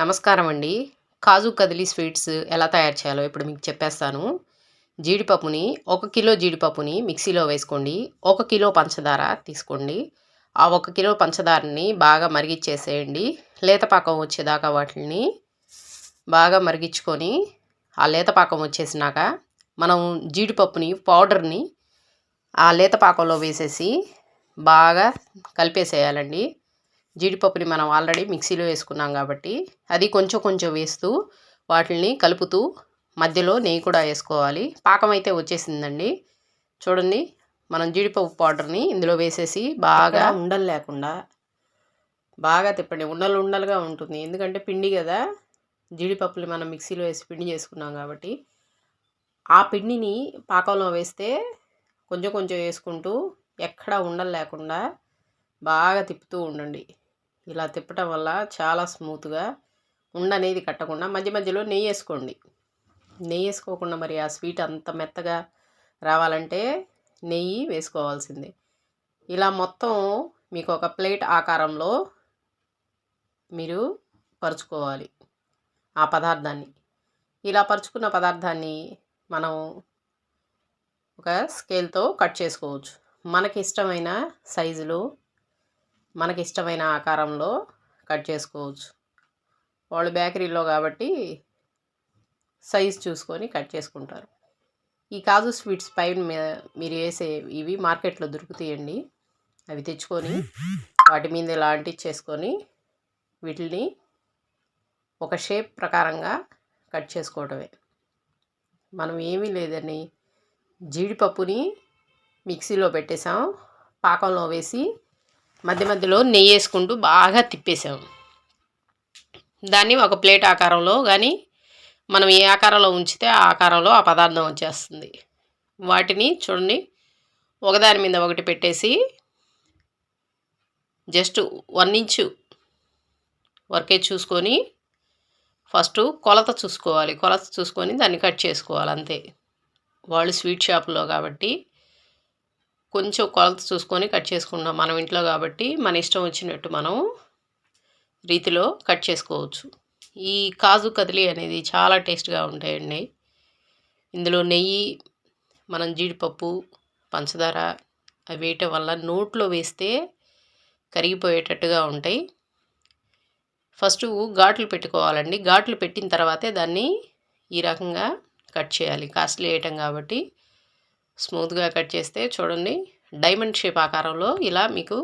నమస్కారం అండి కాజు కదిలి స్వీట్స్ ఎలా తయారు చేయాలో ఇప్పుడు మీకు చెప్పేస్తాను. జీడిపప్పుని ఒక కిలో జీడిపప్పుని మిక్సీలో వేసుకోండి. ఒక కిలో పంచదార తీసుకోండి. ఆ ఒక కిలో పంచదారని బాగా మరిగిచ్చేసేయండి. లేతపాకం వచ్చేదాకా వాటిని బాగా మరిగించుకొని ఆ లేతపాకం వచ్చేసినాక మనం జీడిపప్పుని పౌడర్ని ఆ లేతపాకంలో వేసేసి బాగా కలిపేసేయాలండి. జీడిపప్పుని మనం ఆల్రెడీ మిక్సీలో వేసుకున్నాం కాబట్టి అది కొంచెం కొంచెం వేస్తూ వాటిని కలుపుతూ మధ్యలో నెయ్యి కూడా వేసుకోవాలి. పాకం అయితే వచ్చేసిందండి. చూడండి మనం జీడిపప్పు పౌడర్ని ఇందులో వేసేసి బాగా ఉండలు లేకుండా బాగా తిప్పండి. ఉండలు ఉండలుగా ఉంటుంది. ఎందుకంటే పిండి కదా. జీడిపప్పుని మనం మిక్సీలో వేసి పిండి చేసుకున్నాం కాబట్టి. ఆ పిండిని పాకంలో వేస్తే కొంచెం కొంచెం వేసుకుంటూ ఎక్కడ ఉండలు లేకుండా బాగా తిప్పుతూ ఉండండి. ఇలా తిప్పటం వల్ల చాలా స్మూత్గా ఉండ అనేది కట్టకుండా మధ్య మధ్యలో నెయ్యి వేసుకోండి. నెయ్యి వేసుకోకుండా మరి ఆ స్వీట్ అంత మెత్తగా రావాలంటే నెయ్యి వేసుకోవాల్సిందే. ఇలా మొత్తం మీకు ఒక ప్లేట్ ఆకారంలో మీరు పరుచుకోవాలి ఆ పదార్థాన్ని. ఇలా పరుచుకున్న పదార్థాన్ని మనం ఒక స్కేల్తో కట్ చేసుకోవచ్చు. మనకి ఇష్టమైన సైజులో మనకి ఇష్టమైన ఆకారంలో కట్ చేసుకోవచ్చు. వాళ్ళు బేకరీలో కాబట్టి సైజ్ చూసుకొని కట్ చేసుకుంటారు. ఈ కాజు స్వీట్స్ పైన మీరు వేసే ఇవి మార్కెట్లో దొరుకుతాయండి. అవి తెచ్చుకొని వాటి మీద ఇలా అంటించేసుకొని వీటిని ఒక షేప్ ప్రకారంగా కట్ చేసుకోవటమే. మనం ఏమీ లేదని జీడిపప్పుని మిక్సీలో పెట్టేసాం. పాకంలో వేసి మధ్య మధ్యలో నెయ్యి వేసుకుంటూ బాగా తిప్పేసాము దాన్ని ఒక ప్లేట్ ఆకారంలో కానీ మనం ఏ ఆకారంలో ఉంచితే ఆ ఆకారంలో ఆ పదార్థం వచ్చేస్తుంది. వాటిని చూడండి. ఒకదాని మీద ఒకటి పెట్టేసి జస్ట్ వన్ ఇంచు వరకే చూసుకొని ఫస్ట్ కొలత చూసుకోవాలి. కొలత చూసుకొని దాన్ని కట్ చేసుకోవాలి అంతే. వాళ్ళు స్వీట్ షాప్లో కాబట్టి కొంచెం కొలత చూసుకొని కట్ చేసుకుంటాం మనం ఇంట్లో కాబట్టి మన ఇష్టం వచ్చినట్టు మనం రీతిలో కట్ చేసుకోవచ్చు. ఈ కాజు కదిలి అనేది చాలా టేస్ట్గా ఉంటాయండి. ఇందులో నెయ్యి మనం జీడిపప్పు పంచదార అవి వేయటం వల్ల నోట్లో వేస్తే కరిగిపోయేటట్టుగా ఉంటాయి. ఫస్ట్ ఘాట్లు పెట్టుకోవాలండి. ఘాట్లు పెట్టిన తర్వాతే దాన్ని ఈ రకంగా కట్ చేయాలి. కాస్ట్లీ వేయటం కాబట్టి స్మూత్గా కట్ చేస్తే చూడండి. డైమండ్ షేప్ ఆకారంలో ఇలా మీకు